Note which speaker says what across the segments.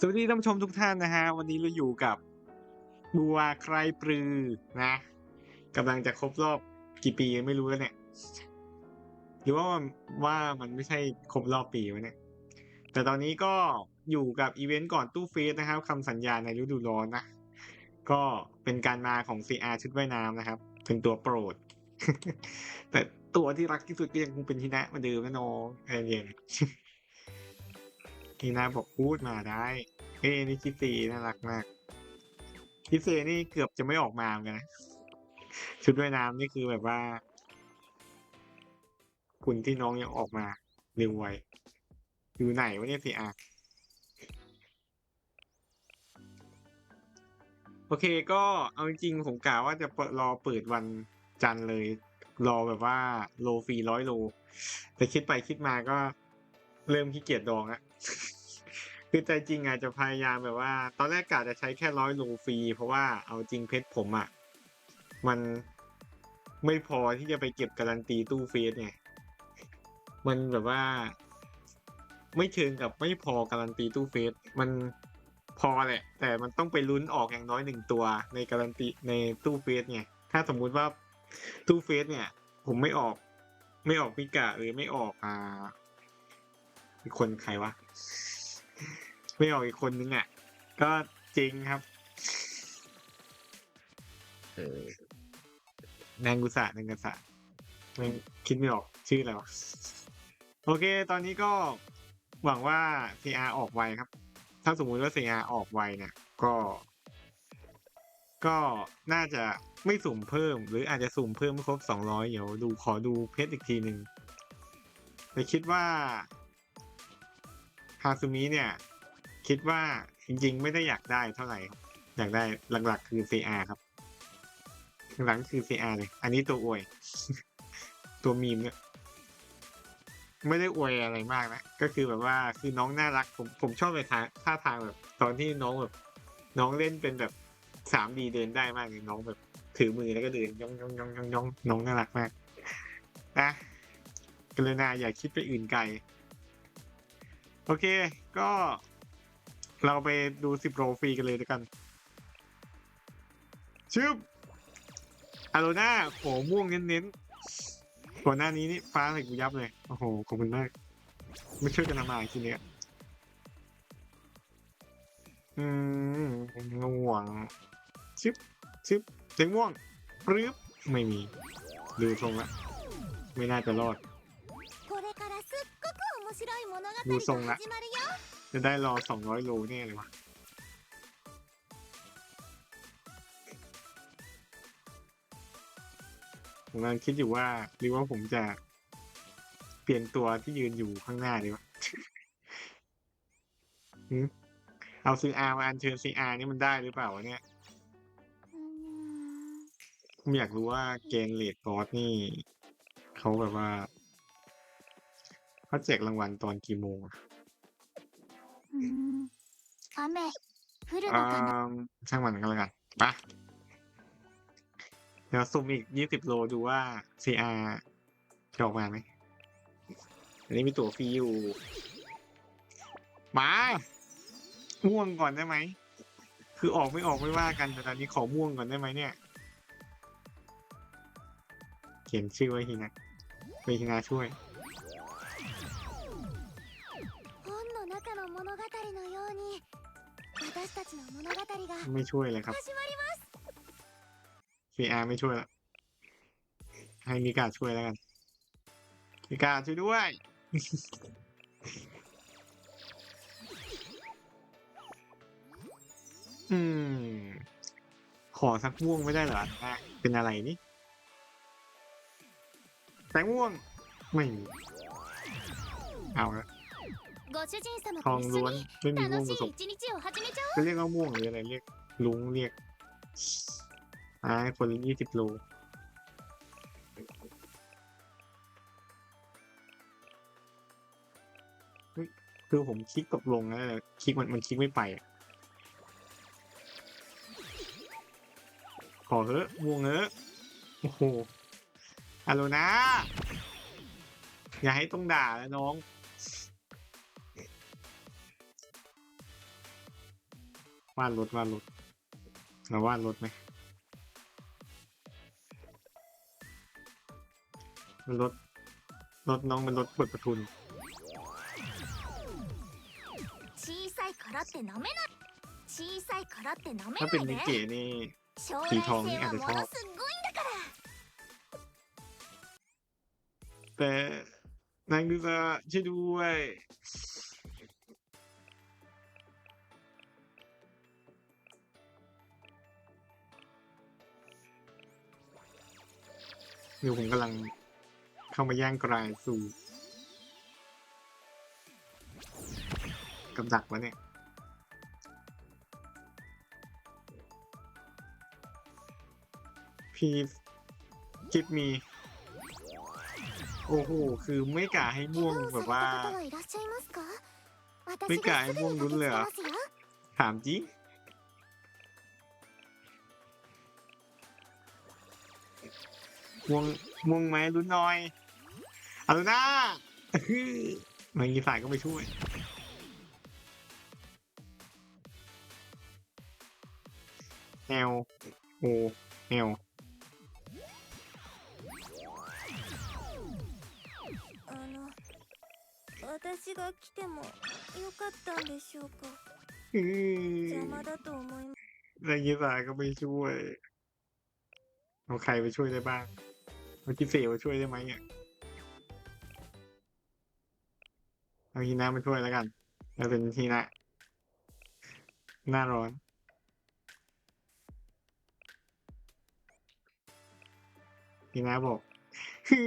Speaker 1: สวัสดีท่านผู้ชมทุกท่านนะฮะ วันนี้เราอยู่กับบัวใครปลือนะกำลังจะครบรอบกี่ปีไม่รู้แล้วเนี่ย หรือว่าว่ามันไม่ใช่ครบรอบปีวะเนี่ย แต่ตอนนี้ก็อยู่กับอีเวนต์ก่อนตู้เฟสนะครับคำสัญญาในฤดูร้อนนะ ก็เป็นการมาของ CR ชุดว่ายน้ำนะครับ เป็นตัวโปรด แต่ตัวที่รักที่สุดก็ยังคงเป็นฮินะเหมาเดิมนะน้องใจเย็น ฮีนาบอกพูดมาได้เอ้ยนี่คิดซีน่ารักมาก คิดซีนี่เกือบจะไม่ออกมาเหมือนกันนะชุดว่ายน้ำนี่คือแบบว่าคุณที่น้องยังออกมาเร็วไวอยู่ไหนวะเนี่ยสิอะโอเคก็เอาจริงผมกะว่าจะรอเปิดวันจันทร์เลย รอแบบว่าโลฟรีร้อยโล แต่คิดไปคิดมาก็ เริ่มขี้เกียจดองอะคือใจจริงอาจจะพยายามแบบว่า ตอนแรกกะจะใช้แค่ร้อยโลฟรี เพราะว่าเอาจริงเพชรผมอะมันไม่พอที่จะไปเก็บการันตีตู้เฟสไงมันแบบว่า ไม่เชิงกับไม่พอการันตีตู้เฟสมันพอแหละ แต่มันต้องไปลุ้นออกอย่างน้อยหนึ่งตัว ในการันตีในตู้เฟสไงถ้าสมมุติว่าตู้เฟสเนี่ย ผมไม่ออก ไม่ออกพิกะหรือไม่ออกอ่า อีกคนใครวะ ไม่ออกอีกคนนึงอะ ก็จริงครับเออแนงกุสะแนงกุสะไม่คิดไม่ออกชื่ออะไรวะโอเค ตอนนี้ก็หวังว่า CR ออกไวครับ ถ้าสมมุติว่า CR ออกไวเนี่ย ก็ ก็น่าจะไม่สุ่มเพิ่ม หรืออาจจะสุ่มเพิ่มไม่ครบสองร้อยเดี๋ยวดูขอดูเพชรอีกทีหนึ่งแต่คิดว่าฮาซูมิเนี่ย คิดว่าจริงๆ ไม่ได้อยากได้เท่าไหร่ครับอยากได้หลักๆ คือ CR ครับ หลังคือ CR เลย อันนี้ตัวอวย ตัวมีมเนี่ยไม่ได้อวยอะไรมากนะ ก็คือแบบว่าคือน้องน่ารัก ผมผมชอบเลยท่าท่าทางแบบ ตอนที่น้องแบบ น้องเล่นเป็นแบบสามดีเดินได้มากเลยน้องแบบถือมือแล้วก็เดินย่องย่องย่องย่องย่องน้องน่ารักมากนะกรุณาอย่าคิดไปอื่นไกล โอเค ก็เราไปดูสิบโรฟรีกันเลยด้วยกันชึบอาโรน่าโขม่วงเน้นๆก่อนหน้านี้นี่ฟ้าใส่กูยับเลย โอ้โห ขอบคุณมาก ไม่ช่วยกันทำมาหากินเนี่ยอืมง่วงชึบชึบเสียงม่วงปรึ๊บไม่มี ดูทรงละ ไม่น่าจะรอด ดูทรงละ จะได้รอสองร้อยโลแน่เลยวะผมกำลังคิดอยู่ว่าหรือว่าผมจะเปลี่ยนตัวที่ยืนอยู่ข้างหน้าดีวะเอาซีอาร์มาอันเชิญซีอาร์นี่มันได้หรือเปล่าวะเนี่ยผมอยากรู้ว่าเกนเลดบอสนี่ เขาแบบว่า เขาแจกรางวัลตอนกี่โมงอะ
Speaker 2: うん雨降る
Speaker 1: อ่า
Speaker 2: のかな
Speaker 1: ช่างมันกันแล้วกันไปะเดี๋ยวสุ่มอีกยี่สิบโลดูว่า CR จะออกมาไหม อันนี้มีตั๋วฟรีอยู่ มา ม่วงก่อนได้ไหม คือออกไม่ออกไม่ว่ากัน แต่ตอนนี้ขอม่วงก่อนได้ไหมเนี่ย เขียนชื่อไว้ทีนะไปทีนาช่วย
Speaker 2: 私たちの物語が
Speaker 1: ไม่ช่วยเลยครับ
Speaker 2: 始まります
Speaker 1: CR ไม่ช่วยละ ให้มิกาช่วยแล้วกัน มิกาช่วยด้วย อืม ขอสักม่วงไม่ได้เหรออ่ะเป็นอะไรนี่แตงม่วง ไม่มี เอาละ
Speaker 2: ご主人様
Speaker 1: ทองล้วนไม่มีม่วงผสมจะเรียกว่าม่วงหรืออะไรเรียกลุงเรียกอ่าคนละยี่สิบโลคือผมคลิกกับลงแล้วคลิกมันมันคลิกไม่ไปขอเฮ้ม่วงเฮ้โอ้โหอะโรนะ อย่าให้ต้องด่าแล้วน้อง วาดรถวาดรถเราวาดรถไหมมันรถรถน้องมันรถเปิดประทุนถ้าเป็นนิเกะนี่
Speaker 2: ผี
Speaker 1: ทองนี่อาจจะชอบแต่นางดูซะช่วยด้วย คือผมกำลังเข้ามาย่างกรายสู่กับดักวะเนี่ยพีกิฟมี โอ้โห คือไม่กะให้ม่วงแบบว่า ไม่กะให้ม่วงรุนเลยเหรอถามจริ ม่วงม่วงไหมรุ้นหน่อยเอาลูน่า มาอีสายก็ไปช่วย แอลโอแอล
Speaker 2: あの私が来てもよかったんでしょうか
Speaker 1: อืม
Speaker 2: 邪魔だと思います
Speaker 1: มาอีสายก็ไปช่วย เอาใครไปช่วยได้บ้าง เอาคิเซลมาช่วยได้ไหมเนี่ยเอาฮีนามาช่วยแล้วกันแล้วเป็นฮีนะหน้าร้อนฮีนาบอกฮึ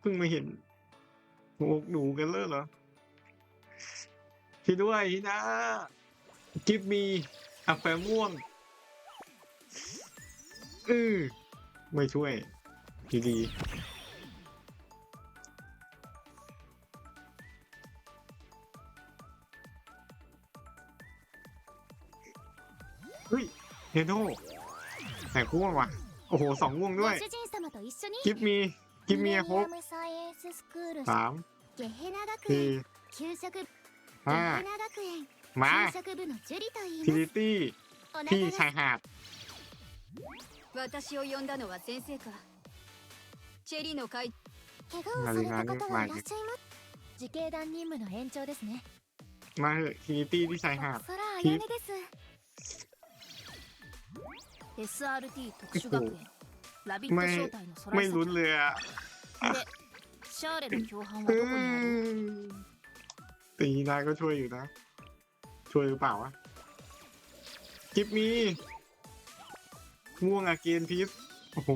Speaker 1: เพิ่งมาเห็นหัวอกหนูกันเลยเหรอพี่ด้วยฮีนากิฟมีอาแฟม่วงอือ ไม่ช่วยดีดีเฮ้ยเฮโน่แต่คู่ว่ะ โอ้โหสองวงด้วย กิฟมีกิฟมี
Speaker 2: โฮป
Speaker 1: สามสี่ห้ามาทิลิตี้ที่ชายหาด
Speaker 3: 私を呼んだのは先生かチェリの会
Speaker 2: 怪我をされた方はいらっしゃいます自警団任務の延長ですね
Speaker 1: มาเถอะทิลิตี้ที่ชายหาด
Speaker 2: 空あやねです
Speaker 3: SRT 特殊学園ラビット
Speaker 1: ไม่
Speaker 3: 正体の空
Speaker 1: ไม่
Speaker 3: 井
Speaker 1: ลุ้นเลยอะ
Speaker 3: でシャーレの共犯は
Speaker 1: อื
Speaker 3: どこにある
Speaker 1: มตีนาก็ช่วยอยู่นะ ช่วยหรือเปล่าวะกิฟมี ม่วงอะเกนพิสโอ้โห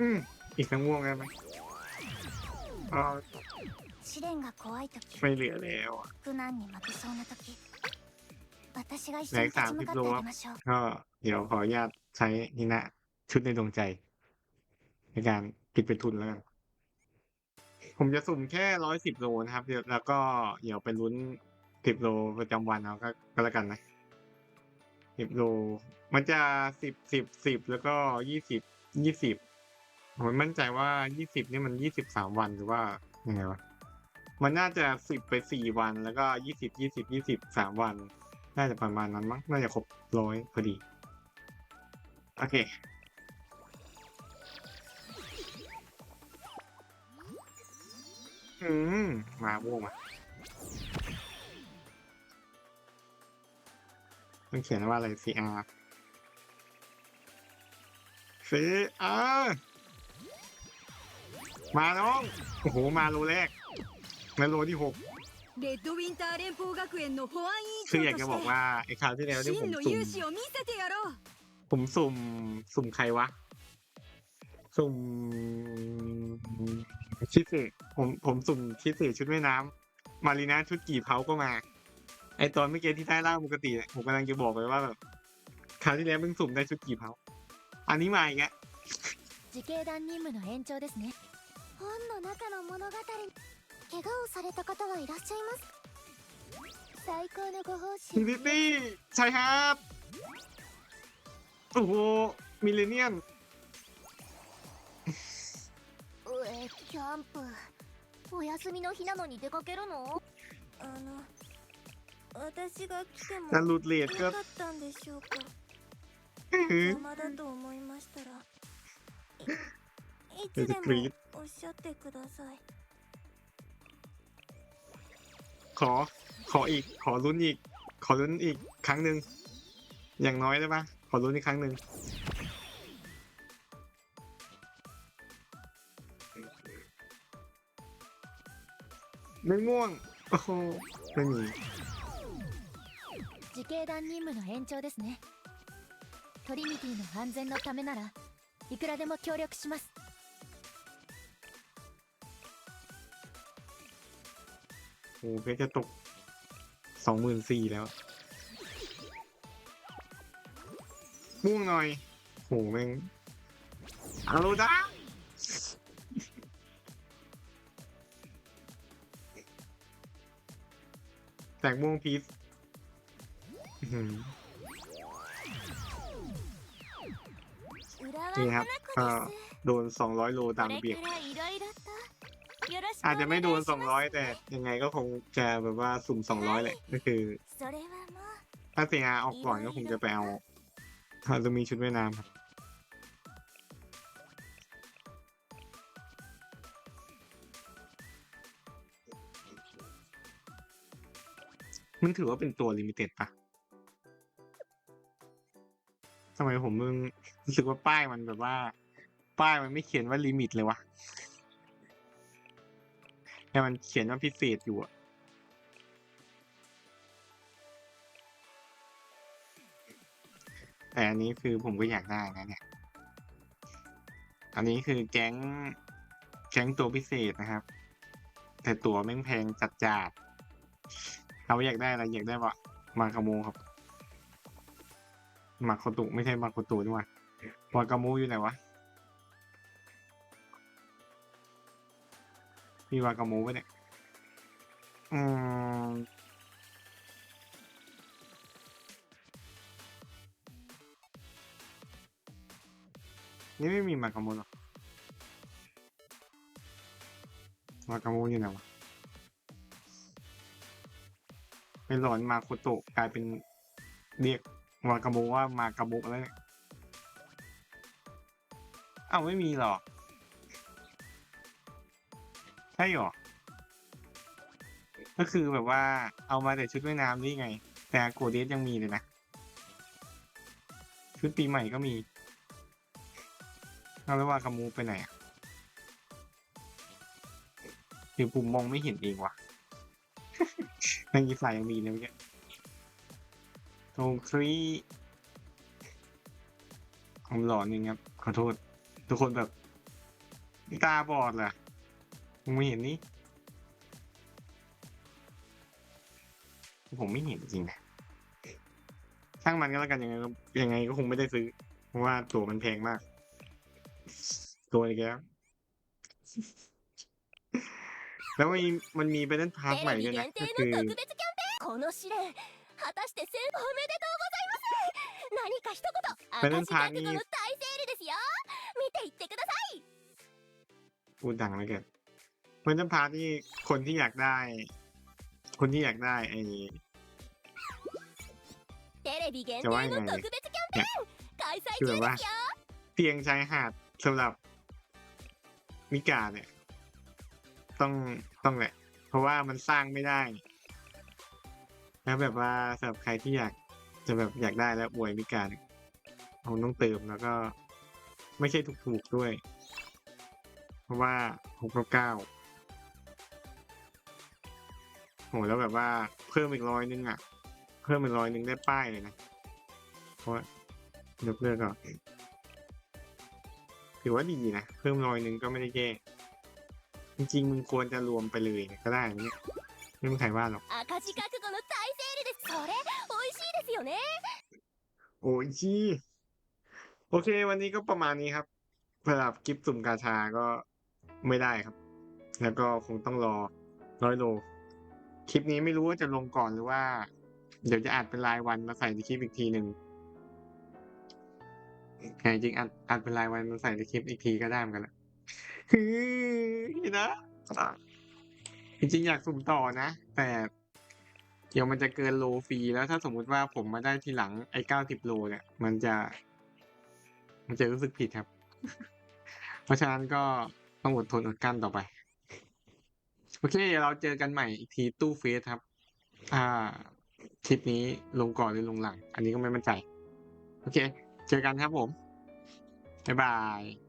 Speaker 1: อืม อีกทั้งม่วงได้ไหมอ๋อ
Speaker 2: 試練が怖い時
Speaker 1: ไม่เหลือแล้วอะ
Speaker 2: 苦難に負けそうな時私が一緒に立ち向かってあげましょう
Speaker 1: ก็เดี๋ยวขออนุญาตใช้นินะ ชุดในดวงใจ ในการปิดเป็นทุนแล้วกัน ผมจะสุ่มแค่ร้อยสิบโลนะครับเดี๋ยวแล้วก็เดี๋ยวไปลุ้นสิบโลประจำวันเอาก็ก็แล้วกันนะสิบโล มันจะสิบสิบสิบแล้วก็ยี่สิบยี่สิบผมมั่นใจว่ายี่สิบนี่มันยี่สิบสามวันหรือว่ายังไงวะมันน่าจะสิบไปสี่วันแล้วก็ยี่สิบยี่สิบยี่สิบสามวัน น่าจะประมาณนั้นมั้งน่าจะครบร้อยพอดี โอเค อืม มาม่วงมาต้องเขียนว่าอะไร CR CR มาน้อง โอ้โห มาโลแรกแล้วโลที่หก
Speaker 3: レッドウィンター連邦学園の保安委員
Speaker 1: คือ
Speaker 3: 長
Speaker 1: อยาก
Speaker 3: と
Speaker 1: จะ
Speaker 3: し
Speaker 1: บอกว่า ไอ้คราวที่แล้วที่
Speaker 3: て
Speaker 1: ผม
Speaker 3: 真の
Speaker 1: สุ่ม
Speaker 3: 勇姿を見せてやろう
Speaker 1: ผมสุ่ม สุ่มใครวะ สุ่ม ชิสึผมผมสุ่มชิสึชุดว่ายน้ำมารีนาชุดกี่เผาก็มา ไอตอนเมื่อกี้ที่ได้ร่างปกติเนี่ยผมกำลังจะบอกเลยว่าแบบคราวที่แล้วเพิ่งสุ่มได้ชุดกี่เผา อันนี้มาอีกแล้ว
Speaker 2: 自警団任務の延長ですね本の中の物語怪我をされた方はいらっしゃいます最高のご奉
Speaker 1: ทิ
Speaker 2: 仕
Speaker 1: ลิตี้ชายฮาร์ดโอ้โห มิเลเนียน
Speaker 2: キャンプお休みの日なのに出かけるの
Speaker 3: あの私が来ても
Speaker 1: ถ้าหลุดเลท
Speaker 3: よ
Speaker 1: ก็
Speaker 3: かったんでしょうか
Speaker 1: อื้อ
Speaker 3: 邪魔だと思いましたらいい
Speaker 1: 手で
Speaker 3: つで
Speaker 1: クリッ
Speaker 3: もおっしゃってください
Speaker 1: ขอ ขออีก ขอลุ้นอีก ขอลุ้นอีกครั้งหนึ่ง อย่างน้อยได้ปะขอลุ้นอีกครั้งหนึ่ง ไม่ม่วง โอ้โห ไม่มี
Speaker 2: 自警団任務の延長ですねトリニティの安全のためならいくらでも協力します
Speaker 1: โอ้เพชรจะตกสองหมื่นสี่แล้ว ม่วงหน่อย โหแม่งเอาลูด้า แตกม่วงพีซนี่ครับก็โดน 200 โลตามเบียบอาจจะไม่โดน
Speaker 3: 200
Speaker 1: แต่ยังไงก็คงจะแบบว่าสุ่ม 200 แหละ ก็คือ ถ้าเสียออกก่อนก็คงจะไปเอาถ้าจะมีชุดว่ายน้ำครับ มันถือว่าเป็นตัวลิมิเต็ดปะทำไมผมมึงรู้สึกว่าป้ายมันแบบว่า ป้ายมันไม่เขียนว่าลิมิตเลยวะแต่มันเขียนว่าพิเศษอยู่อะแต่อันนี้คือผมก็อยากได้นะเนี่ย อันนี้คือแก๊ง แก๊งตัวพิเศษนะครับ แต่ตัวแม่งแพงจัดจาด เราอยากได้อะไรอยากได้วะมากาโมครับ มาโคตุไม่ใช่มาโคตุนี่หว่าวากาโมอยู่ไหนวะมีวากาโมปะเนี่ยอืมนี่ไม่มีมากาโมหรอมากาโมอยู่ไหนวะ เป็นหลอนมาโคโตะกลายเป็นเรียกวากาโมว่ามากาโมแล้วเนี่ยอ้าวไม่มีหรอใช่หรอ ก็คือแบบว่าเอามาแต่ชุดว่ายน้ำนี่ไง แต่โกเดสยังมีเลยนะ ชุดปีใหม่ก็มีเอาแล้วว่ากามูไปไหนอะหรือผมมองไม่เห็นเองวะ ในยีสายยังมีเลยเมื่อกี้โทครีผมหลอนจริงครับ ขอโทษ ทุกคนแบบ ตาบอดเหรอผมไม่เห็นนี่ ผมไม่เห็นจริงนะช่างมันก็แล้วกันยังไงก็ยังไงก็คงไม่ได้ซื้อ เพราะว่าตั๋วมันแพงมาก ตัวอีกแล้ว แล้วมันมีมันมีเบนเดนพาร์ทใหม่ด้วยนะก็คือ
Speaker 2: เป็น果たして先方おめでとうございます何か
Speaker 1: พูดดังแล้เกันเพื่อนจำพาที่คนที่อยากได้ คนที่อยากได้ไอ้จะ
Speaker 2: ว่ายังไงเนี่ย
Speaker 1: คือแบบว่าเตียงชายหาดสำหรับมิกาเนี่ย ต้องต้องแหละ เพราะว่ามันสร้างไม่ได้ แล้วแบบว่าสำหรับใครที่อยากจะแบบอยากได้แล้วอวยมิกาเนี่ยคงต้องเติมแล้วก็ ไม่ใช่ถูกๆด้วย เพราะว่าหกเก้าโหแล้วแบบว่าเพิ่มอีกร้อยนึงอะ เพิ่มอีกร้อยนึงได้ป้ายเลยนะเพราะยกเลิกก่อนถือว่าดีนะ เพิ่มร้อยหนึ่งก็ไม่ได้แย่ จริงๆมึงควรจะรวมไปเลยก็ได้นะเนี่ยไม่มีใครว่าหรอก
Speaker 2: 赤字覚悟の大セールですそれ美味しいですよね
Speaker 1: โอ้ยจีโอเค วันนี้ก็ประมาณนี้ครับสำหรับกิฟต์สุ่มกาชาก็ไม่ได้ครับ แล้วก็คงต้องรอร้อยโล คลิปนี้ไม่รู้ว่าจะลงก่อนหรือว่า เดี๋ยวจะอัดเป็นรายวันมาใส่ในคลิปอีกทีหนึ่งแต่จริงๆอัดอัดเป็นรายวันมาใส่ในคลิปอีกทีก็ได้เหมือนกันแหละ ฮือนะจริงๆอยากสุ่มต่อนะ แต่เดี๋ยวมันจะเกินโลฟรีแล้วถ้าสมมุติว่าผมมาได้ทีหลังไอ้เก้าสิบโลเนี่ย มันจะ มันจะรู้สึกผิดครับ เพราะฉะนั้นก็ต้องอดทนอดกั้นต่อไป โอเคเดี๋ยวเราเจอกันใหม่อีกทีตู้เฟสครับ อ่าคลิปนี้ลงก่อนหรือลงหลัง อันนี้ก็ไม่มั่นใจ โอเค เจอกันครับผม บ๊ายบาย